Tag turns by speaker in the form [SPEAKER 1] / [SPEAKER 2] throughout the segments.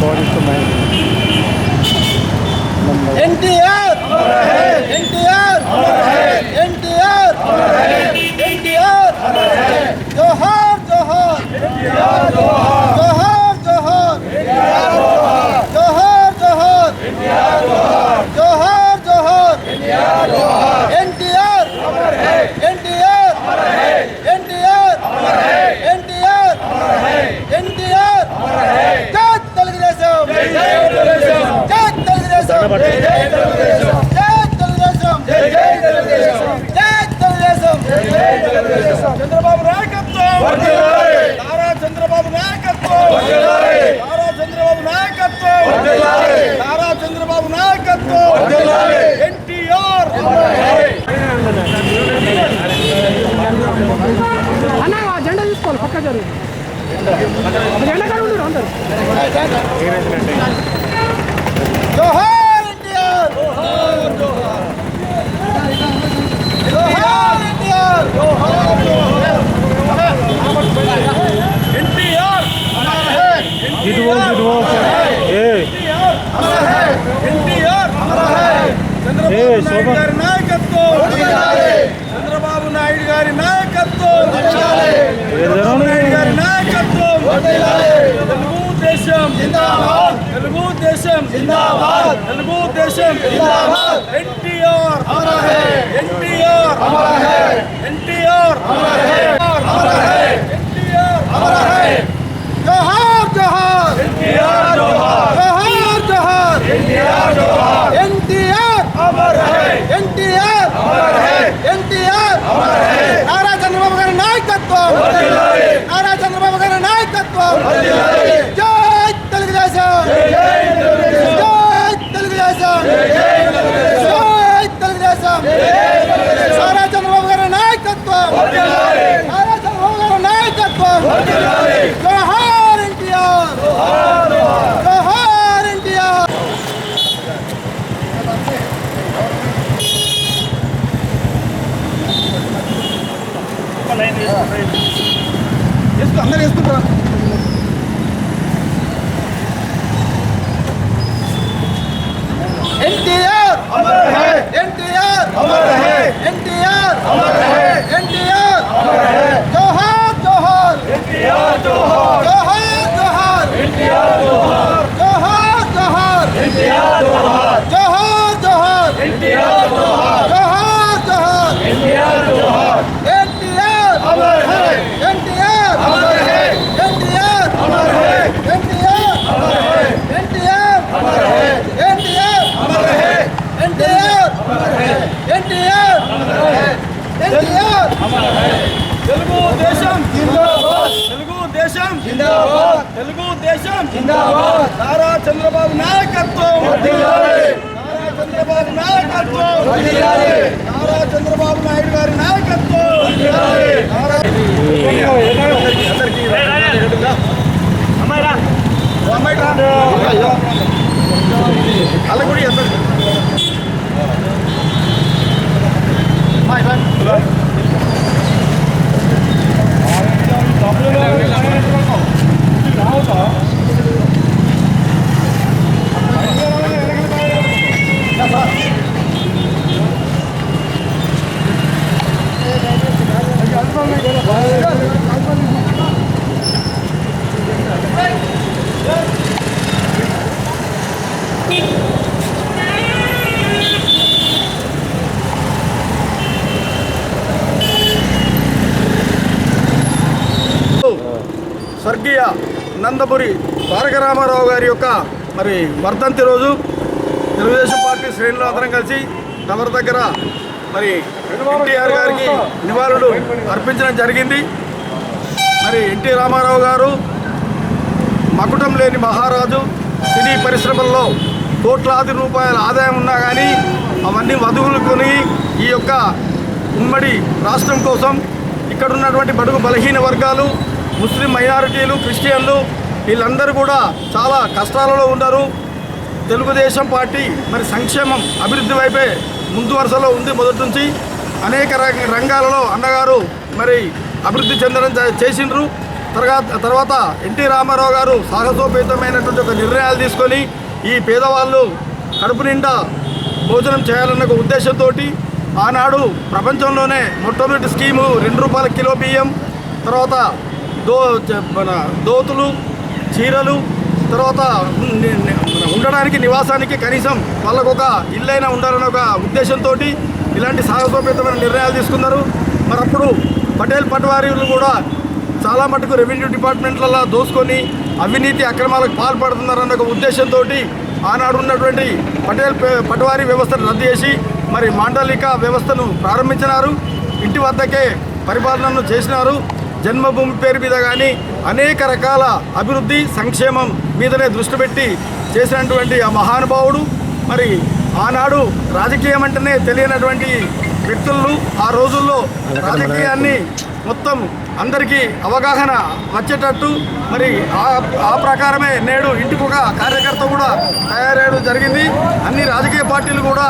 [SPEAKER 1] body command. జెండా కాడ ఉండరు అందరు
[SPEAKER 2] జోహార్ తెలుగుదేశం జిందాబాద్ తెలుగుదేశం జిందాబాద్ ఎన్టీఆర్ అమర హై ఎన్టీఆర్ అమర హై ఎన్టీఆర్ అమర హై అమర హై ఎన్టీఆర్ అమర హై జోహార్ జోహార్ ఎన్టీఆర్ జోహార్ జోహార్ జోహార్ ఎన్టీఆర్ జోహార్ నారా చంద్రబాబు నాయుడు గారి నాయకత్వం. వర్ధిల్లాలి నారా అందరికీ అమ్మాయి రా అలా కూడా ఎంత స్వర్గీయ నందపురి తారక రామారావు గారి యొక్క మరి వర్ధంతి రోజు. తెలుగుదేశం పార్టీ శ్రేణులు అందరం కలిసి తమరి దగ్గర మరి ఎన్టీఆర్ గారికి నివాళులు అర్పించడం జరిగింది. మరి ఎన్టీ రామారావు గారు మకుటం లేని మహారాజు సినీ పరిశ్రమల్లో కోట్లాది రూపాయల ఆదాయం ఉన్నా కానీ అవన్నీ వదులుకొని ఈ యొక్క ఉమ్మడి రాష్ట్రం కోసం ఇక్కడ ఉన్నటువంటి బడుగు బలహీన వర్గాలు ముస్లిం మైనారిటీలు క్రిస్టియన్లు వీళ్ళందరూ కూడా చాలా కష్టాలలో ఉన్నారు. తెలుగుదేశం పార్టీ మరి సంక్షేమం అభివృద్ధి వైపే ముందు వరుసలో ఉంది మొదటి నుంచి. అనేక రంగాలలో అన్నగారు మరి అభివృద్ధి చెందడం చే- చేసిండ్రు. తర్వాత తర్వాత ఎన్టీ రామారావు గారు సాహసోపేతమైనటువంటి ఒక నిర్ణయాలు తీసుకొని ఈ పేదవాళ్ళు కడుపు నిండా భోజనం చేయాలన్న ఒక ఉద్దేశంతో ఆనాడు ప్రపంచంలోనే మొట్టమొదటి స్కీము రెండు రూపాయల కిలో బియ్యం తర్వాత దో మన దోతులు చీరలు తర్వాత ఉండడానికి నివాసానికి కనీసం వాళ్ళకు ఒక ఇల్లైనా ఉండాలన్న ఒక ఉద్దేశంతో ఇలాంటి సాహసోపేతమైన నిర్ణయాలు తీసుకున్నారు. మరి అప్పుడు పటేల్ పట్వారీలు కూడా చాలా మటుకు రెవెన్యూ డిపార్ట్మెంట్లలో దోసుకొని అవినీతి అక్రమాలకు పాల్పడుతున్నారన్న ఒక ఉద్దేశంతో ఆనాడు ఉన్నటువంటి పటేల్ పటవారీ వ్యవస్థను రద్దు చేసి మరి మాండలిక వ్యవస్థను ప్రారంభించినారు. ఇంటి వద్దకే పరిపాలనను చేసినారు. జన్మభూమి పేరు మీద కానీ అనేక రకాల అభివృద్ధి సంక్షేమం మీదనే దృష్టి పెట్టి చేసినటువంటి ఆ మహానుభావుడు. మరి ఆనాడు రాజకీయం అంటేనే తెలియనటువంటి వ్యక్తులు ఆ రోజుల్లో రాజకీయాన్ని మొత్తం అందరికీ అవగాహన వచ్చేటట్టు మరి ఆ ప్రకారమే నేడు ఇంటికి ఒక కార్యకర్త కూడా తయారయ్యడం జరిగింది. అన్ని రాజకీయ పార్టీలు కూడా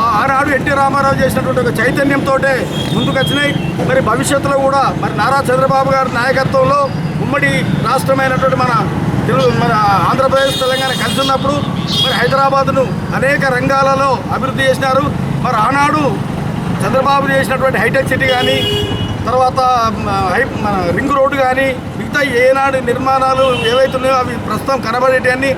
[SPEAKER 2] ఆనాడు ఎన్టీ రామారావు చేసినటువంటి ఒక చైతన్యంతో ముందుకు వచ్చినాయి. మరి భవిష్యత్తులో కూడా మరి నారా చంద్రబాబు గారి నాయకత్వంలో ఉమ్మడి రాష్ట్రమైనటువంటి మన తెలుగు మన ఆంధ్రప్రదేశ్ తెలంగాణ కలిసి ఉన్నప్పుడు మరి హైదరాబాద్ను అనేక రంగాలలో అభివృద్ధి చేసినారు. మరి ఆనాడు చంద్రబాబు చేసినటువంటి హైటెక్ సిటీ కానీ తర్వాత హై మన రింగ్ రోడ్డు కానీ మిగతా ఏనాడు నిర్మాణాలు ఏవైతే ఉన్నాయో అవి ప్రస్తుతం కనబడేటివన్నీ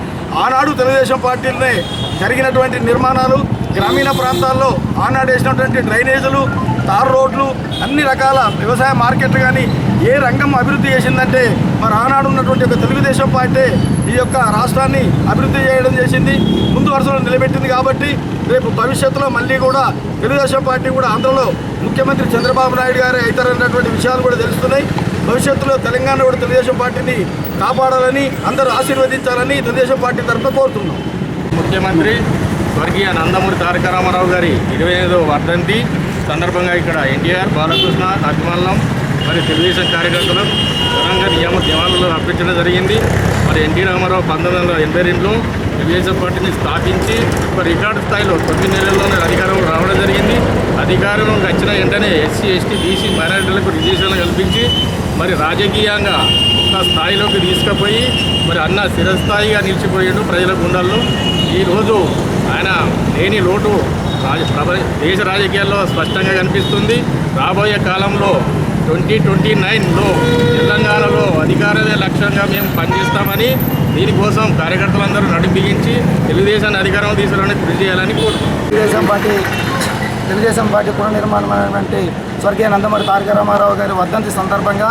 [SPEAKER 2] ఆనాడు తెలుగుదేశం పార్టీలనే జరిగినటువంటి నిర్మాణాలు. గ్రామీణ ప్రాంతాల్లో ఆనాడు వేసినటువంటి డ్రైనేజీలు తార్ రోడ్లు అన్ని రకాల వ్యవసాయ మార్కెట్లు కానీ ఏ రంగం అభివృద్ధి చేసిందంటే మరి ఆనాడు ఉన్నటువంటి ఒక తెలుగుదేశం పార్టీ ఈ యొక్క రాష్ట్రాన్ని అభివృద్ధి చేయడం చేసింది. ముందు వరుసలో నిలబెట్టింది కాబట్టి రేపు భవిష్యత్తులో మళ్ళీ కూడా తెలుగుదేశం పార్టీ కూడా ఆంధ్రలో ముఖ్యమంత్రి చంద్రబాబు నాయుడు గారే అవుతారన్నటువంటి విషయాలు కూడా తెలుస్తున్నాయి. భవిష్యత్తులో తెలంగాణ కూడా తెలుగుదేశం పార్టీని కాపాడాలని అందరూ ఆశీర్వదించాలని తెలుగుదేశం పార్టీ తరఫున కోరుతున్నాం.
[SPEAKER 3] ముఖ్యమంత్రి స్వర్గీయ నందమూరి తారక రామారావు గారి ఇరవై ఐదవ వర్ధంతి సందర్భంగా ఇక్కడ ఎన్టీఆర్ బాలకృష్ణ అభిమానులం మరి తెలుగుదేశం కార్యకర్తలు ఘనంగా నియమ దివాళాలు అర్పించడం జరిగింది. మరి ఎన్టీ రామారావు పంతొమ్మిది వందల ఎనభై రెండులో తెలుగుదేశం పార్టీని స్థాపించి ఒక రికార్డు స్థాయిలో తొమ్మిది నెలల్లోనే అధికారం రావడం జరిగింది. అధికారం వచ్చిన వెంటనే ఎస్సీ ఎస్టీ బీసీ మైనారిటీలకు రిజర్వేషన్లు కల్పించి మరి రాజకీయంగా ఒక స్థాయిలోకి తీసుకుపోయి మరి అన్న స్థిరస్థాయిగా నిలిచిపోయాడు ప్రజల గుండెల్లో. ఈరోజు ఆయన లేని లోటు రాజ దేశ రాజకీయాల్లో స్పష్టంగా కనిపిస్తుంది. రాబోయే కాలంలో ట్వంటీ ట్వంటీ నైన్లో తెలంగాణలో అధికారమే లక్ష్యంగా మేము పనిచేస్తామని దీనికోసం కార్యకర్తలందరూ నడిపించి తెలుగుదేశాన్ని అధికారం తీసుకోవాలని కృషి చేయాలని కోరుతున్నాం
[SPEAKER 1] తెలుగుదేశం పార్టీ తెలుగుదేశం పార్టీ పునర్నిర్మాణమైనటువంటి స్వర్గీయ నందమూరి తారక రామారావు గారి వర్ధంతి సందర్భంగా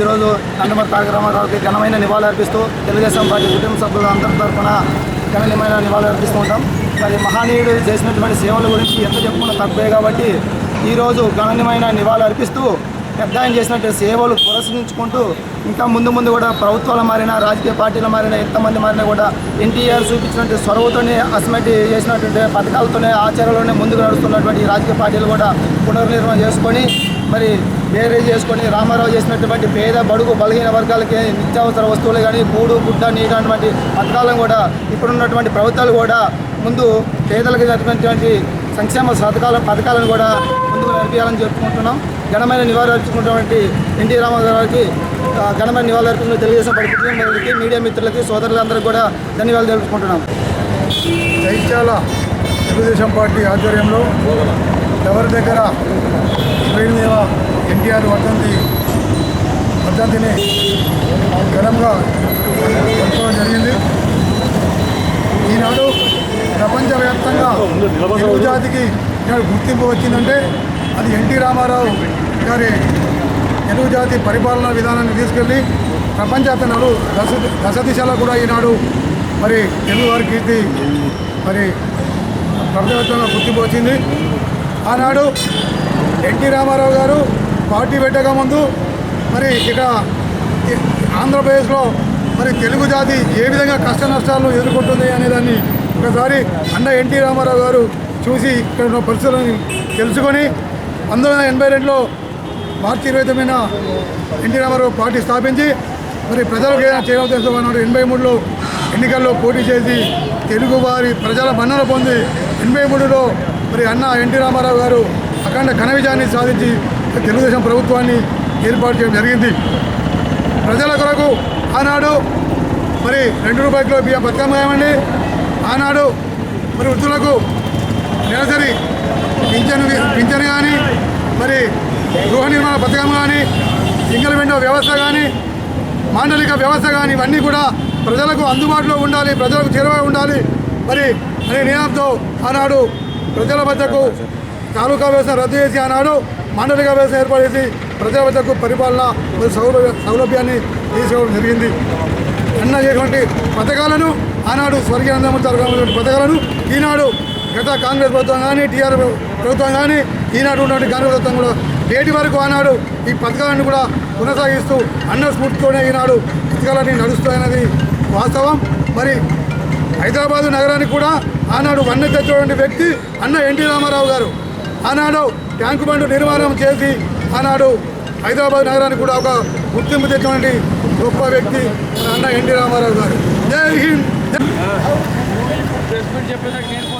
[SPEAKER 1] ఈరోజు నందమూరి తారక రామారావుకి ఘనమైన నివాళులు అర్పిస్తూ తెలుగుదేశం పార్టీ కుటుంబ సభ్యులు అందరి తరఫున ఘనమైన నివాళులు అర్పిస్తూ ఉంటాం. మరి మహనీయుడు చేసినటువంటి సేవల గురించి ఎంత చెప్పుకున్నా తక్కువే కాబట్టి ఈరోజు ఘనమైన నివాళులు అర్పిస్తూ పెద్ద ఆయన చేసినటువంటి సేవలు పురస్కరించుకుంటూ ఇంకా ముందు ముందు కూడా ప్రభుత్వాలు మారినా రాజకీయ పార్టీలు మారినా ఎంతమంది మారినా కూడా ఎన్టీఆర్ చూపించినటువంటి చొరవతోనే అసమెంటి చేసినటువంటి పథకాలతోనే ఆచారాలతోనే ముందుకు నడుస్తున్నటువంటి రాజకీయ పార్టీలు కూడా పునర్నిర్మాణం చేసుకొని మరి వేరే చేసుకొని రామారావు చేసినటువంటి పేద బడుగు బలహీన వర్గాలకి నిత్యావసర వస్తువులు కానీ కూడు గుడ్డ నీరు అటువంటి పథకాలను కూడా ఇప్పుడున్నటువంటి ప్రభుత్వాలు కూడా ముందు పేదలకు జరిగినటువంటి సంక్షేమ పథకాల పథకాలను కూడా ముందుకు నడిపించాలని చెప్పుకుంటున్నాం. ఘనమైన నివారించుకున్నటువంటి ఎన్టీ రామారావు గారికి ఘనమైన నివాళులు తెలుగుదేశం పార్టీ మీడియా మిత్రులకి సోదరులందరికీ కూడా ధన్యవాదాలు తెలుపుకుంటున్నాం.
[SPEAKER 4] జైత్యాల తెలుగుదేశం పార్టీ ఆధ్వర్యంలో ఎవరి దగ్గర శ్రేణిదేవ ఎన్టీఆర్ వర్ధంతి వర్ధంతిని ఘనంగా జరుపుకోవడం జరిగింది. ఈనాడు ప్రపంచవ్యాప్తంగా తెలుగు జాతికి ఇక్కడ గుర్తింపు వచ్చిందంటే అది ఎన్టీ రామారావు గారి తెలుగు జాతి పరిపాలనా విధానాన్ని తీసుకెళ్ళి ప్రపంచవ్యాప్తంగా దశ దశ దిశలో కూడా ఈనాడు మరి తెలుగు వారి కీర్తి మరి ప్రపంచవ్యాప్తంగా గుర్తింపు వచ్చింది. ఆనాడు ఎన్టీ రామారావు గారు పార్టీ పెట్టక ముందు మరి ఇక ఆంధ్రప్రదేశ్లో మరి తెలుగు జాతి ఏ విధంగా కష్ట నష్టాలను ఎదుర్కొంటుంది అనేదాన్ని ఒకసారి అన్న ఎన్టీ రామారావు గారు చూసి ఇక్కడ ఉన్న పరిస్థితులను తెలుసుకొని పంతొమ్మిది వందల ఎనభై రెండులో మార్చి ఇరవై తొమ్మిదిన ఎన్టీ రామారావు పార్టీ స్థాపించి మరి ప్రజలకు ఏదైనా చేయవలసిన ఎనభై మూడులో ఎన్నికల్లో పోటీ చేసి తెలుగు వారి ప్రజల మన్నన పొంది ఎనభై మూడులో మరి అన్న ఎన్టీ రామారావు గారు అఖండ ఘన విజయాన్ని సాధించి తెలుగుదేశం ప్రభుత్వాన్ని ఏర్పాటు చేయడం జరిగింది. ప్రజల కొరకు ఆనాడు మరి రెండు రూపాయల కిలో బియ్యం పథకం ఆనాడు మరి వృద్ధులకు నెలసరి పింఛను పింఛను కానీ మరి గృహ నిర్మాణ పథకం కానీ సింగిల్ విండో వ్యవస్థ కానీ మాండలిక వ్యవస్థ కానీ ఇవన్నీ కూడా ప్రజలకు అందుబాటులో ఉండాలి ప్రజలకు చేరువై ఉండాలి. మరి అనే నియమంతో ఆనాడు ప్రజల మధ్యకు తాలూకా వ్యవస్థ రద్దు చేసి ఆనాడు మాండలిక వ్యవస్థ ఏర్పాటు చేసి ప్రజల వద్దకు పరిపాలన మరియు సౌలభ్య సౌలభ్యాన్ని తీసుకోవడం జరిగింది. అన్న చేసినటువంటి పథకాలను ఆనాడు స్వర్గీయ నందమూరి పథకాలను ఈనాడు గత కాంగ్రెస్ ప్రభుత్వం కానీ టీఆర్ ప్రభుత్వం కానీ ఈనాడు ఉన్నటువంటి కాంగ్రెస్ ప్రభుత్వం కూడా నేటి వరకు ఆనాడు ఈ పథకాలను కూడా కొనసాగిస్తూ అన్న స్ఫూర్తితోనే ఈనాడు పథకాలన్నీ నడుస్తాయన్నది వాస్తవం. మరి హైదరాబాదు నగరానికి కూడా ఆనాడు వన్న తెచ్చినటువంటి వ్యక్తి అన్న ఎన్టీ రామారావు గారు. ఆనాడు ట్యాంకు బండు నిర్మాణం చేసి ఆనాడు హైదరాబాద్ నగరానికి కూడా ఒక గుర్తింపు తెచ్చినటువంటి గొప్ప వ్యక్తి అన్న ఎన్టీ రామారావు గారు. జై హింద్!
[SPEAKER 5] ప్రెస్ మీట్ చెప్పేదాకా నేను ఫోన్